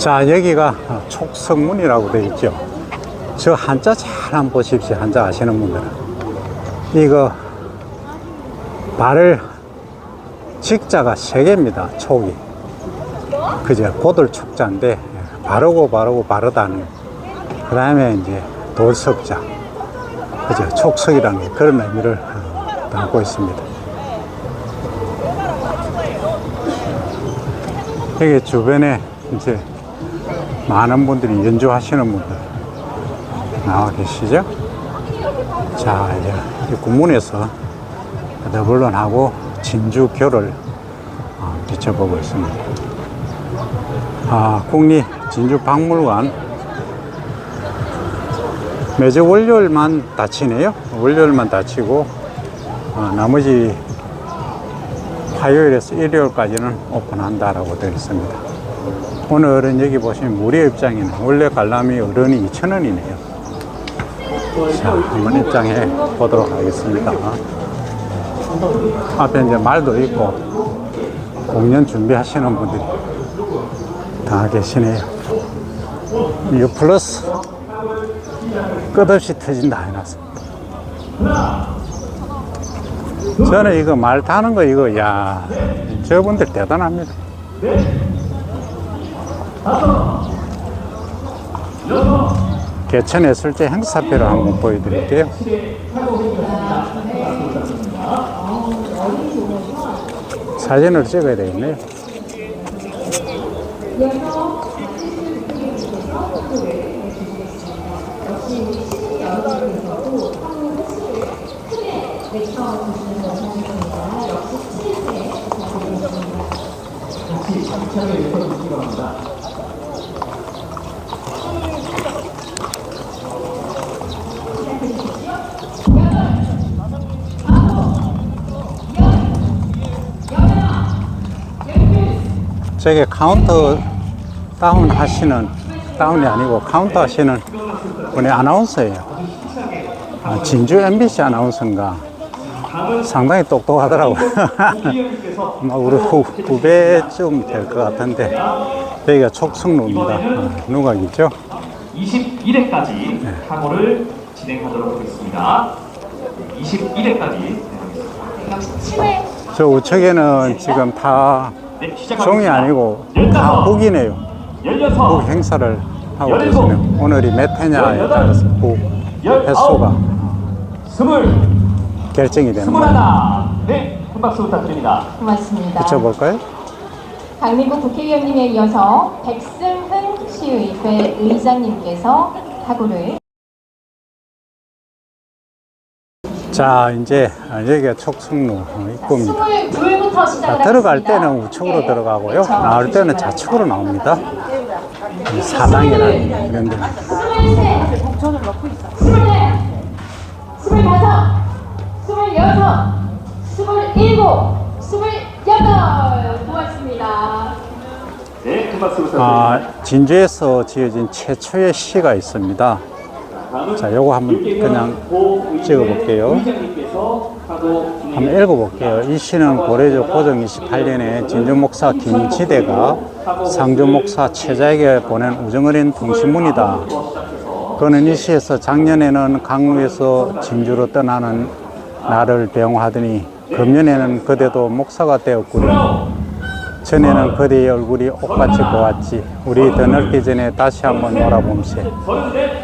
자, 여기가 촉성문이라고 되어 있죠. 저 한자 잘 한번 보십시오. 한자 아시는 분들은. 이거, 발을, 직자가 세 개입니다. 촉이. 그죠. 고들 촉자인데, 바르고 바르고 바르다는. 그 다음에 이제 돌석자. 그죠. 촉석이라는 게 그런 의미를 어, 담고 있습니다. 여기 주변에 이제 많은 분들이 연주하시는 분들 나와 계시죠? 자, 이제 이 군문에서 더블론하고 진주교를 어, 비춰보고 있습니다. 아, 국립 진주박물관 매주 월요일만 닫히네요. 월요일만 닫히고 어, 나머지 화요일에서 일요일까지는 오픈한다라고 되어 있습니다. 오늘은 여기 보시면 무료 입장에는 원래 관람이 어른이 2,000원이네요. 자, 한번 입장해 보도록 하겠습니다. 앞에 이제 말도 있고 공연 준비하시는 분들이 다 계시네요. 이거 플러스 끝없이 터진다 해놨습니다. 저는 이거 말 타는 거 이거 야 저분들 대단합니다. 개천의 술제 행사표를 한번 보여드릴게요. 사진을 찍어야 되겠네요. 저게 카운터 다운 하시는 다운이 아니고 카운터 하시는 분의 아나운서예요. 아, 진주 MBC 아나운서인가 상당히 똑똑하더라고요. 아마 우리 후, 후배쯤 될 것 같은데 여기가 촉성로입니다. 아, 누각이죠? 21회까지 네. 강호를 진행하도록 하겠습니다. 21회까지 저 우측에는 지금 다 네, 종이. 아니고 다. 북 16, 행사를 하고 계시네요. 오늘이 몇 회냐에 따라서 북 횟수가 20, 결정이 되는 거예요. 21. 네, 큰 박수 부탁드립니다. 고맙습니다. 붙여볼까요? 강민국 국회의원님에 이어서 백승훈 시의회 의장님께서 사고를 자, 이제 여기가 촉성로 입구입니다. 22부터 시작을 자, 들어갈. 때는 우측으로 네, 들어가고요. 그렇죠. 나올 때는 좌측으로 나옵니다. 이 사당이라는 이런 데. 24, 25, 26, 27, 고맙습니다. 네, 큰 박수 부탁드립니다. 아, 진주에서 지어진 최초의 시가 있습니다. 자, 요거 한번 그냥 찍어볼게요. 한번 읽어볼게요. 이 시는 고려조 고정 28년에 진주 목사 김지대가 상주 목사 최자에게 보낸 우정어린 통신문이다. 그는 이 시에서 작년에는 강루에서 진주로 떠나는 나를 배웅하더니 금년에는 그대도 목사가 되었구리. 전에는 그대의 얼굴이 옷같이 보았지. 우리 더 넓기 전에 다시 한번 놀아봄세.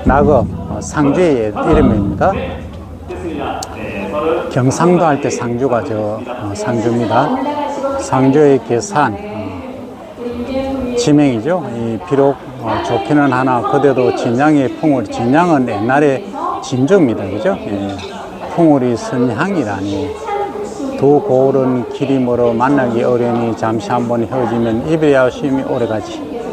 낙업 어, 상주의 이름입니다. 경상도 할 때 상주가 저 어, 상주입니다. 상주의 계산 어, 지명이죠. 이 비록 어, 좋기는 하나 그대도 진양의 풍울 진양은 옛날에 진주입니다. 그죠? 예. 풍울이 선향이라니 두 고울은 길이 멀어 만나기 어려니 잠시 한번 헤어지면 이별이야 쉼이 오래가지.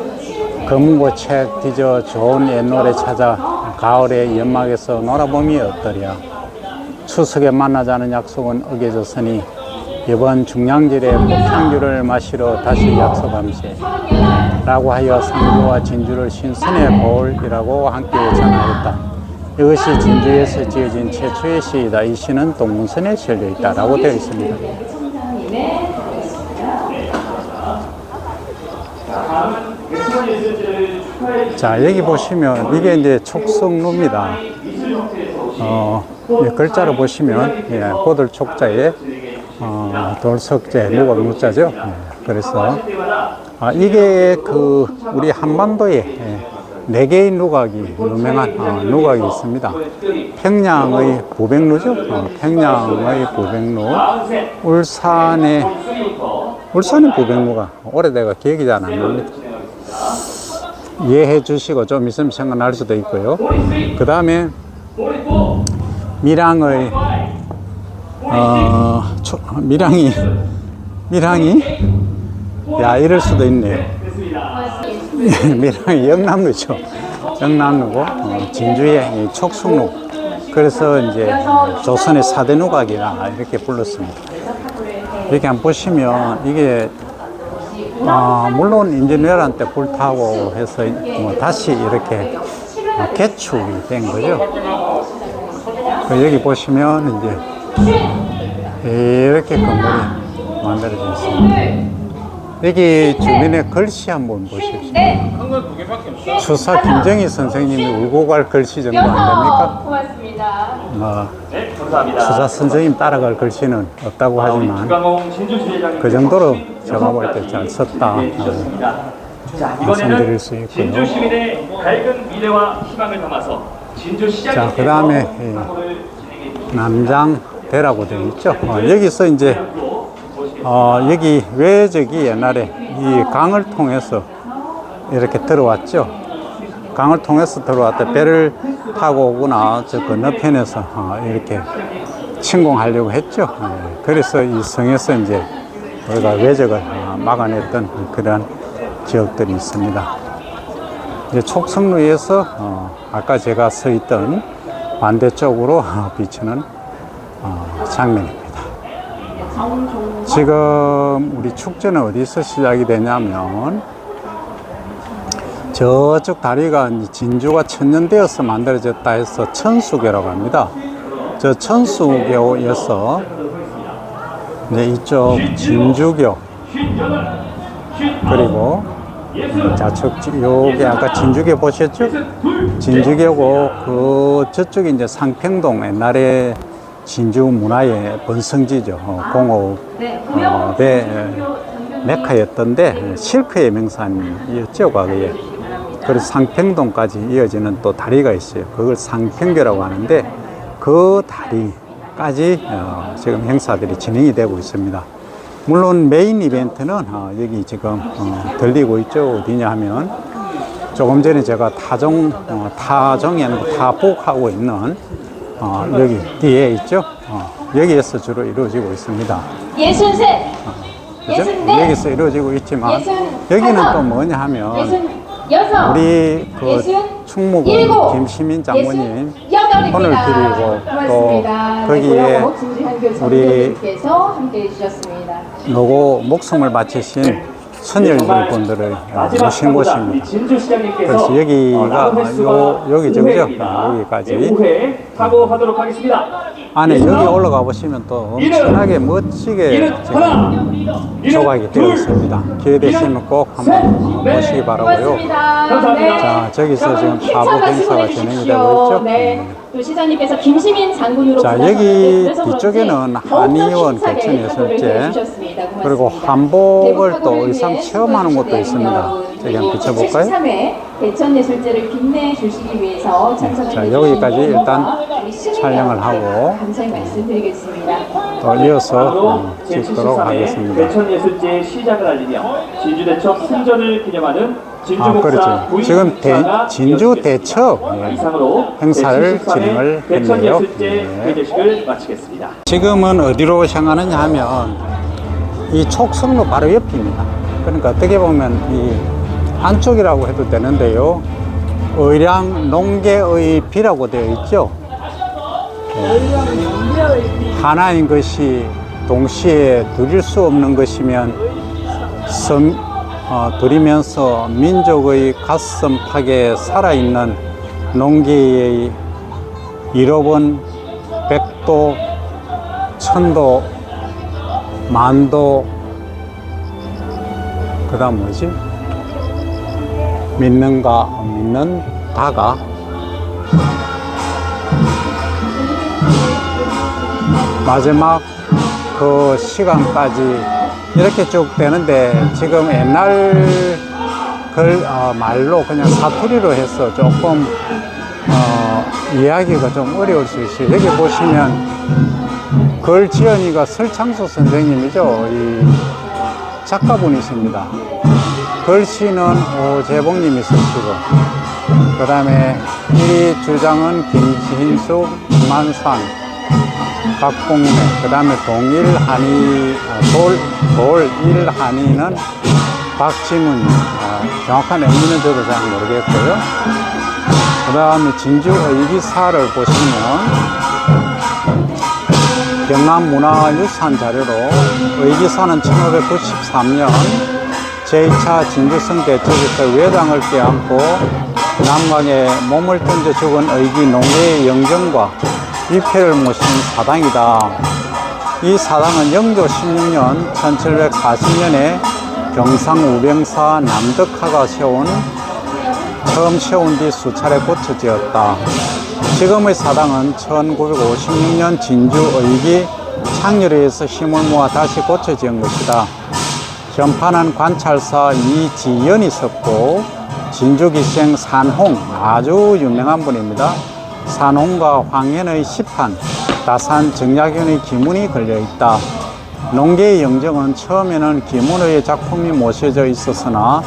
검은고 책 뒤져 좋은 옛 노래 찾아 가을의 연막에서 놀아봄이 어떠랴. 추석에 만나자는 약속은 어겨졌으니 이번 중량절에 폭향주를 마시러 다시 약속함세. 라고 하여 상주와 진주를 신선의 보울이라고 함께 전하였다. 이것이 진주에서 지어진 최초의 시이다. 이 시는 동문선에 실려 있다 라고 되어 있습니다. 자, 다음은 수원 예술제를 축하해 자, 여기 보시면 이게 이제 촉성루입니다. 어, 이 글자로 보시면 예, 고들 촉자에 어, 돌석제, 누가 누자죠. 예, 그래서 아, 이게 그 우리 한반도에 예, 네 개의 누각이 유명한 어, 누각이 있습니다. 평양의 부백루죠. 어, 평양의 부백루, 울산의 울산의 부백루가 오래돼가 기억이 잘 안 납니다. 이해해 주시고 좀 있으면 생각날 수도 있고요. 그 다음에 밀양의 어, 초- 밀양이 밀양이 야 이럴 수도 있네요. 밀양이 영남루죠. 영남루고 어, 진주의 이 촉순루. 그래서 이제 조선의 사대 누각이라 이렇게 불렀습니다. 이렇게 한번 보시면 이게 아, 물론 인제너한테 불타고 해서 뭐 다시 이렇게 어, 개축이 된 거죠. 그 여기 보시면 이제 이렇게 건물이 만들어져 있습니다. 여기 주변에 글씨 한번 보십시오. 네. 추사 김정희 선생님이 울고 갈 글씨 정도 안 됩니까? 고맙습니다. 뭐, 네, 감사합니다. 추사 선생님 따라갈 글씨는 없다고 하지만 그 정도로 제가 볼 때 잘 썼다. 주셨습니다. 자, 이번에는 수 있고요. 진주 시민의 밝은 미래와 희망을 담아서 진주 시장님께서 자, 그다음에 주십니다. 남장 대라고 되어 있죠. 어, 여기서 이제 어, 여기 외적이 옛날에 이 강을 통해서 이렇게 들어왔죠. 강을 통해서 들어왔다 배를 타고 오거나 저 건너편에서 어, 이렇게 침공하려고 했죠. 예, 그래서 이 성에서 이제 우리가 외적을 어, 막아냈던 그런 지역들이 있습니다. 이제 촉성루에서 어, 아까 제가 서 있던 반대쪽으로 어, 비추는 어, 장면입니다. 지금 우리 축제는 어디서 시작이 되냐면 저쪽 다리가 진주가 천년되어서 만들어졌다 해서 천수교라고 합니다. 저 천수교에서 이제 이쪽 진주교 그리고 좌측 요게 아까 진주교 보셨죠? 진주교고 그 저쪽이 이제 상평동 옛날에 진주 문화의 번성지죠. 어, 공업 네. 어, 네, 메카였던데 실크의 명산이었죠 과거에. 그래서 상평동까지 이어지는 또 다리가 있어요. 그걸 상평교라고 하는데 그 다리까지 어, 지금 행사들이 진행이 되고 있습니다. 물론 메인 이벤트는 어, 여기 지금 어, 들리고 있죠. 어디냐 하면 조금 전에 제가 타종 어, 타종이 아니고 타복하고 있는 어, 여기 뒤에 있죠. 어, 여기에서 주로 이루어지고 있습니다. 예순셋. 그죠? 예순넷. 여기서 이루어지고 있지만 여기는. 또 뭐냐 하면. 우리 그 충무군. 김시민 장모님. 손을 드리고 또. 거기에 네, 진주한교 우리. 노고 목숨을 바치신 선열분들을 마지막 모신 곳입니다. 그래서 여기가 어, 요- 여기? 회입니다. 여기까지. 네, 5회 사고하도록 하겠습니다. 안에 여기 올라가 보시면 또 엄청나게 멋지게 지금 조각이 되어 둘, 있습니다. 기회 되시면 꼭 한번 셋, 보시기 넷. 바라고요. 자, 저기서 지금 사부 행사가. 진행이 되고 있죠? 네. 또 시장님께서 김시민 장군으로 자, 여기 뒤쪽에는 한의원 개천예술제. 그리고 한복을 또 의상 체험하는 곳도 있습니다. 저기 한번 비춰볼까요? 73회 대천예술제를 빛내 주시기 위해서 참석해 자, 주신 여기까지 일단 촬영을 하고 감사의 말씀드리겠습니다. 또 이어서 어, 찍도록 제73회 하겠습니다. 대천예술제의 시작을 알리며 진주대첩 승전을 기념하는 아, 그렇죠. 지금 대, 진주. 대첩 예. 행사를 제73회 진행을 했네요. 예. 지금은 어디로 향하느냐 하면 이 촉성로 바로 옆입니다. 그러니까 어떻게 보면 이 안쪽이라고 해도 되는데요. 의량 농계의 비라고 되어 있죠. 예. 하나인 것이 동시에 둘일 수 없는 것이면 섬, 어, 둘이면서 민족의 가슴팍에 살아있는 농계의 잃어본 백도 천도, 만도, 그 다음 뭐지? 믿는가 믿는 다가 마지막 그 시간까지 이렇게 쭉 되는데 지금 옛날 글 어, 말로 그냥 사투리로 해서 조금 어, 이야기가 좀 어려울 수 있어요. 여기 보시면 글 지연이가 설창수 선생님이죠. 이 작가분이십니다. 글씨는 오재봉님이 쓰시고 그 다음에 이 주장은 김진숙 만산 박봉래 그 다음에 동일 한이 아, 돌, 돌일 한이는 박지문 아, 정확한 의미는 저도 잘 모르겠고요. 그 다음에 진주 의기사를 보시면 경남문화유산 자료로 의기사는 1593년 제2차 진주성 대첩에서 외당을 껴안고 남강에 몸을 던져 죽은 의기 농계의 영정과 위패를 모신 사당이다. 이 사당은 영조 16년 1740년에 경상우병사 남덕화가 세운 처음 세운 뒤 수차례 고쳐 지었다. 지금의 사당은 1956년 진주 의기 창렬에서 힘을 모아 다시 고쳐 지은 것이다. 현판은 관찰사 이지연이 썼고 진주기생 산홍 아주 유명한 분입니다. 산홍과 황현의 시판, 다산 정약윤의 기문이 걸려 있다. 농계의 영정은 처음에는 김문호의 작품이 모셔져 있었으나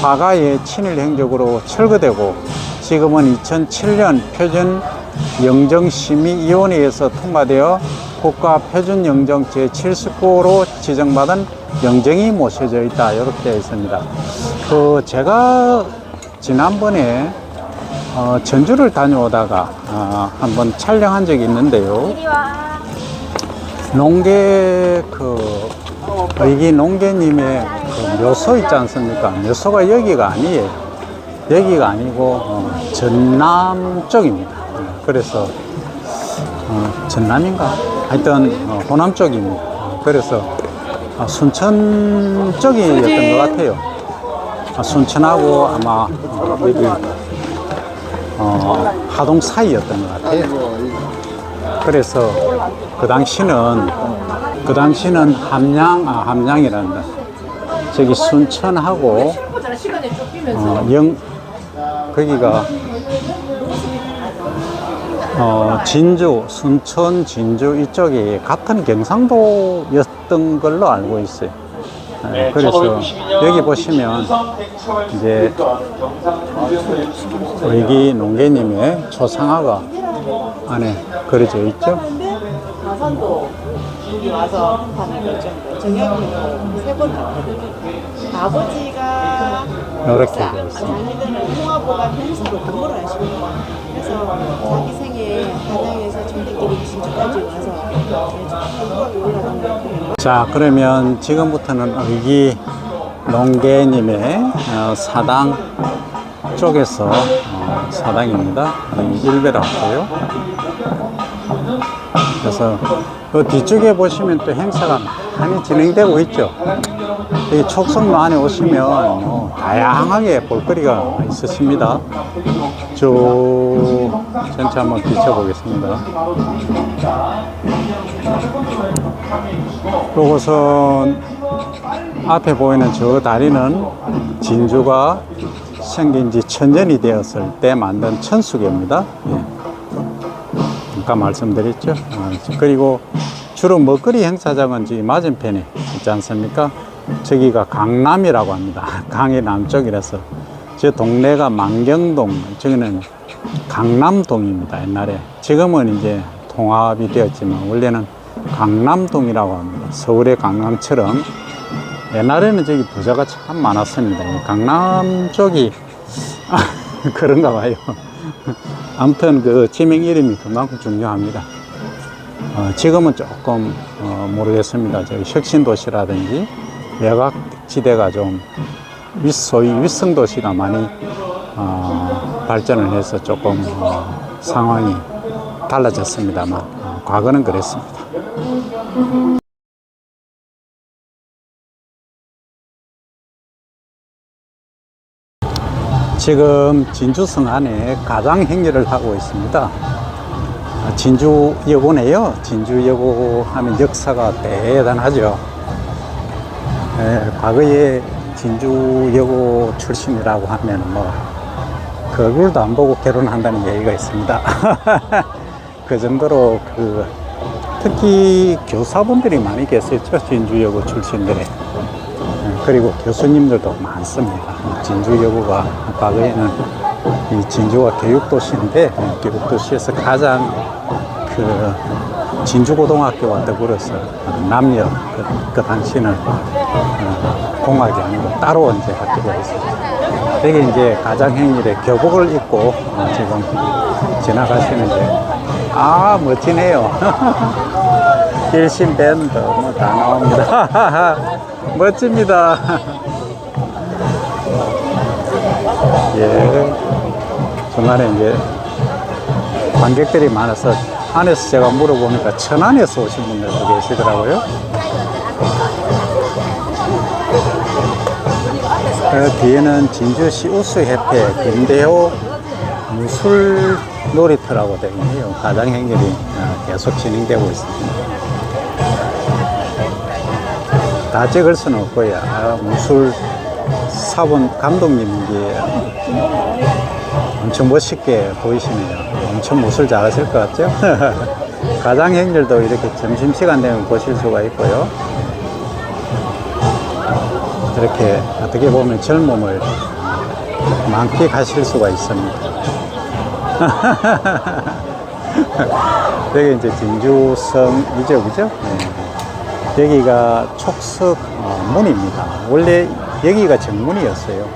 화가의 친일 행적으로 철거되고 지금은 2007년 표준 영정심의위원회에서 통과되어 국가 표준 영정 제79호로 지정받은 영정이 모셔져 있다. 이렇게 되어 있습니다. 그 제가 지난번에 어, 전주를 다녀오다가 어, 한번 촬영한 적이 있는데요. 농계 그 의기 농계님의 그 묘소 있지 않습니까? 묘소가 여기가 아니에요. 여기가 아니고 어, 전남 쪽입니다. 어, 그래서 어, 전남인가? 하여튼 어, 호남 쪽입니다. 어, 그래서 어, 순천 쪽이었던 것 같아요. 아, 순천하고 아마 어, 여기 어, 하동 사이였던 것 같아요. 그래서 그 당시는 그 당시는 함양 아 함양이란다. 저기 순천하고 어, 영 거기가 어, 진주, 순천, 진주 이쪽이 같은 경상도였던 걸로 알고 있어요. 네, 그래서 여기 보시면 이제 의기 농계님의 초상화가 안에 그려져 있죠. 마산도 여기 와서 하는 거죠. 세번. 아버지가 이렇게 되어 있습니다. 자기들은 통화보가 평소로 공부를 하시고 그래서 자기 생에 한양에서 전기길이 진주까지 와서 올라가는 자, 그러면 지금부터는 의기 농계님의 어, 사당 쪽에서 어, 사당입니다. 할게요. 그래서 그 뒤쪽에 보시면 또 행사가 많이 진행되고 있죠. 이 촉성로 안에 오시면 뭐 다양하게 볼거리가 있으십니다. 쭉 전체 한번 비춰보겠습니다. 요것은 앞에 보이는 저 다리는 진주가 생긴 지 천년이 되었을 때 만든 천수교입니다. 예. 아까 말씀드렸죠. 어, 그리고 주로 먹거리 행사장은 이 맞은편에 있지 않습니까? 저기가 강남이라고 합니다. 강의 남쪽이라서 제 동네가 만경동, 저기는 강남동입니다. 옛날에 지금은 이제 통합이 되었지만 원래는 강남동이라고 합니다. 서울의 강남처럼 옛날에는 저기 부자가 참 많았습니다. 이 강남 쪽이 그런가 봐요. 아무튼 그 지명 이름이 그만큼 중요합니다. 어, 지금은 조금 어, 모르겠습니다. 저기 혁신도시라든지 외곽지대가 좀 위- 소위 위성도시가 많이 어, 발전을 해서 조금 어, 상황이 달라졌습니다만 어, 과거는 그랬습니다. 지금 진주성 안에 가장 행렬을 하고 있습니다. 아, 진주여고네요. 진주여고 하면 역사가 대단하죠. 예, 과거에 진주여고 출신이라고 하면 뭐, 그 얼굴도 안 보고 결혼한다는 얘기가 있습니다. 그 정도로 그, 특히 교사분들이 많이 계셨죠. 진주여고 출신들이. 예, 그리고 교수님들도 많습니다. 진주여고가 과거에는 이 진주가 교육도시인데 예, 교육도시에서 가장 그 진주고등학교와 더불어서 남녀 그, 그 당시는 어, 공학이 아니고 따로 이제 학교가 있었죠. 되게 이제 가장행일에 교복을 입고 어, 지금 지나가시는데 아 멋지네요. 일신 밴드 뭐 다 나옵니다. 멋집니다. 예. 중간에 이제 관객들이 많아서 안에서 제가 물어보니까 천안에서 오신 분들도 계시더라고요. 그 뒤에는 진주시 우수협회 김대호 무술 놀이터라고 되어 있네요. 가장 행렬이 어, 계속 진행되고 있습니다. 다 찍을 수는 없고요. 아, 무술 사본 감독님이 엄청 멋있게 보이시네요. 엄청 무술 잘하실 것 같죠? 가장 행렬도 이렇게 점심시간 되면 보실 수가 있고요. 이렇게 어떻게 보면 젊음을 만끽하실 수가 있습니다. 여기 이제 진주성 이죠, 그죠? 네. 여기가 촉석 어, 문입니다. 원래 여기가 정문이었어요.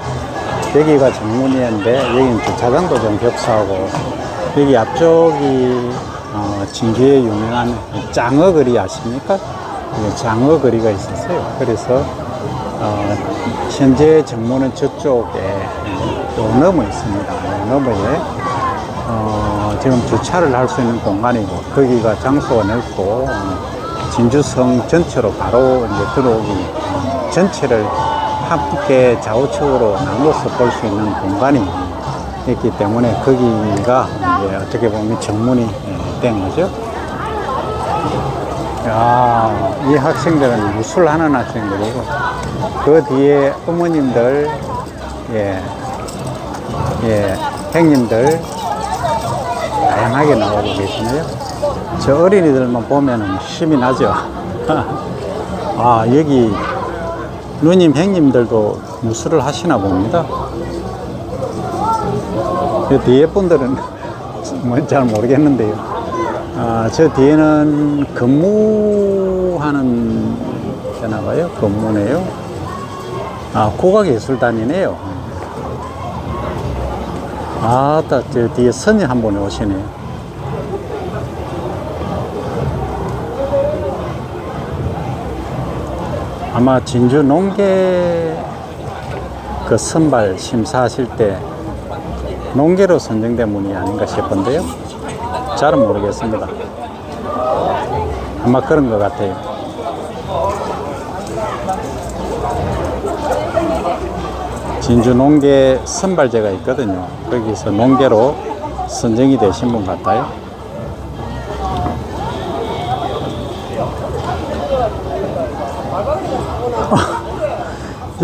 여기가 정문이었는데 여기는 주차장도 좀 겹사하고 여기 앞쪽이 어, 진주의 유명한 장어거리 아십니까? 예, 장어거리가 있었어요. 그래서 어, 현재 정문은 저쪽에 요 넘어 있습니다. 요 너머에 어, 지금 주차를 할 수 있는 공간이고 거기가 장소가 넓고 어, 진주성 전체로 바로 이제 들어오기 어, 전체를 함께 좌우측으로 나눠서 볼 수 있는 공간이 있기 때문에 거기가 이제 어떻게 보면 정문이 예, 된 거죠. 야, 이 학생들은 무술하는 학생들이고 그 뒤에 어머님들, 예, 예, 형님들 다양하게 나오고 계시네요. 저 어린이들만 보면 힘이 나죠. 아, 여기 누님, 형님들도 무술을 하시나 봅니다. 저 뒤에 분들은 뭔지 잘 모르겠는데요. 아, 저 뒤에는 근무하는 되나 봐요. 근무네요. 아, 국악예술단이네요. 아따, 저 뒤에 선이 한 분이 오시네요. 아마 진주 농계 그 선발 심사하실 때 농계로 선정된 분이 아닌가 싶은데요. 잘은 모르겠습니다. 아마 그런 것 같아요. 진주 농계 선발제가 있거든요. 거기서 농계로 선정이 되신 분 같아요.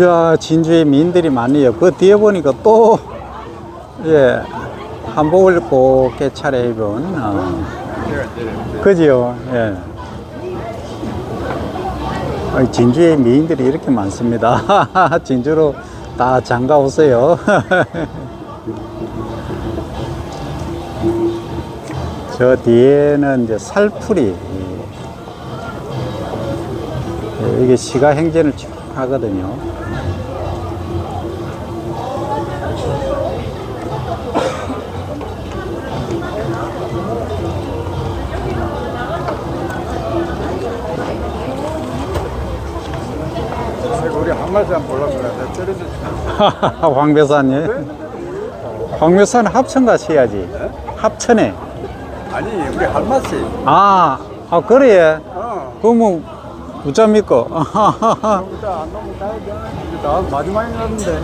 야, 진주에 미인들이 많네요. 그 뒤에 보니까 또, 예, 한복을 입고 깨차려 입은, 어, 그지요, 예. 어, 진주에 미인들이 이렇게 많습니다. 진주로 다 장가 오세요. 저 뒤에는 이제 살풀이, 예, 이게 시가 행진을 쭉 하거든요. 한 말씀 안 보려고 그래. 떨어져. 황 배사님. 황 배사는 합천 가셔야지. 합천에. 아니, 우리 한 말씀. 아, 아 그래. 어. 그러면 안 가야. 이제 마지막에 갔는데.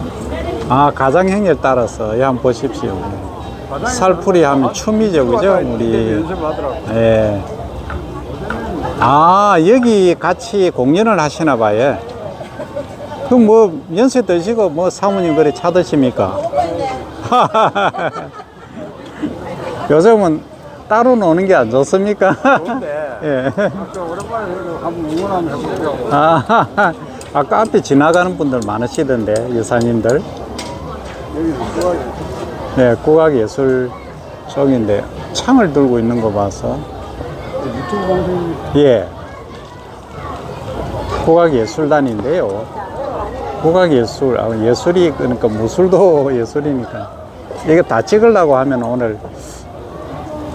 아, 가장행위를 따라서, 예, 한번 보십시오. 살풀이 하면 춤이죠, 그죠? 우리. 연습하더라고. 예. 아, 여기 같이 공연을 하시나 봐요. 그럼 뭐, 연세 드시고, 뭐, 사모님 그래 차 드십니까? 요즘은 따로 노는 게 안 좋습니까? 좋은데. 예. 저 오랜만에 그래도 한번 응원 한번 해보려고. 아, 아까 앞에 지나가는 분들 많으시던데, 여사님들. 여기는 좋아요. 네, 국악 예술 쪽인데, 창을 들고 있는 거 봐서. 유튜브 방송 예. 국악 예술단인데요. 국악 예술, 아, 예술이, 그러니까 무술도 예술이니까. 이거 다 찍으려고 하면 오늘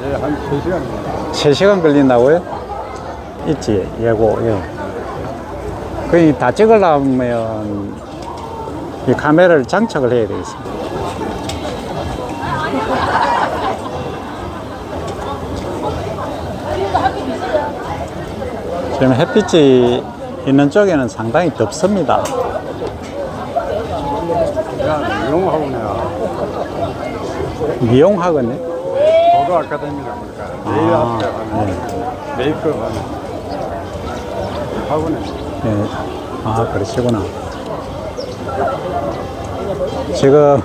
예, 한 3시간 3시간 걸린다고요? 있지, 예고, 예. 그, 다 찍으려면 이 카메라를 장착을 해야 되겠습니다. 지금 햇빛이 있는 쪽에는 상당히 덥습니다. 내가 미용하겠네. 도도 아카데미라고 그러니까 네일 아, 아트 하는 메이크업 하는 학원에 네. 아, 그러시구나. 지금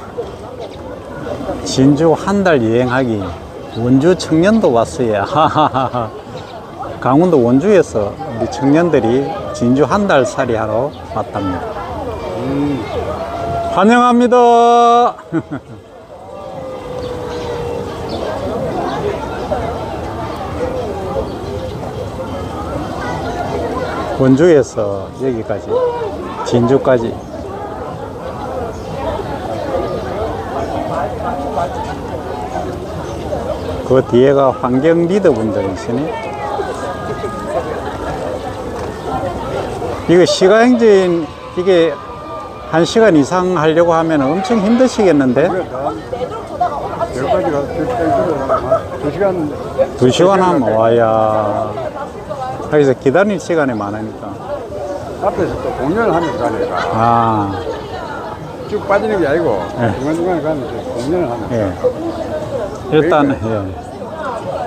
진주 한 달 여행하기 원주 청년도 왔어요. 강원도 원주에서 우리 청년들이 진주 한 달 살이 하러 왔답니다. 음, 환영합니다. 원주에서 여기까지 진주까지 그 뒤에가 환경 리더분들이시네. 이거 시가행진 이게 한 시간 이상 하려고 하면 엄청 힘드시겠는데? 그래 나 여기까지 가서 두 시간 두 시간 두 시간 하면 와야. 여기서 기다릴 시간이 많으니까. 앞에서 또 공연을 하면서 가니까 아, 쭉 빠지는 게 아니고 네. 중간중간에 가면서 공연을 하면서 예. 일단, 예.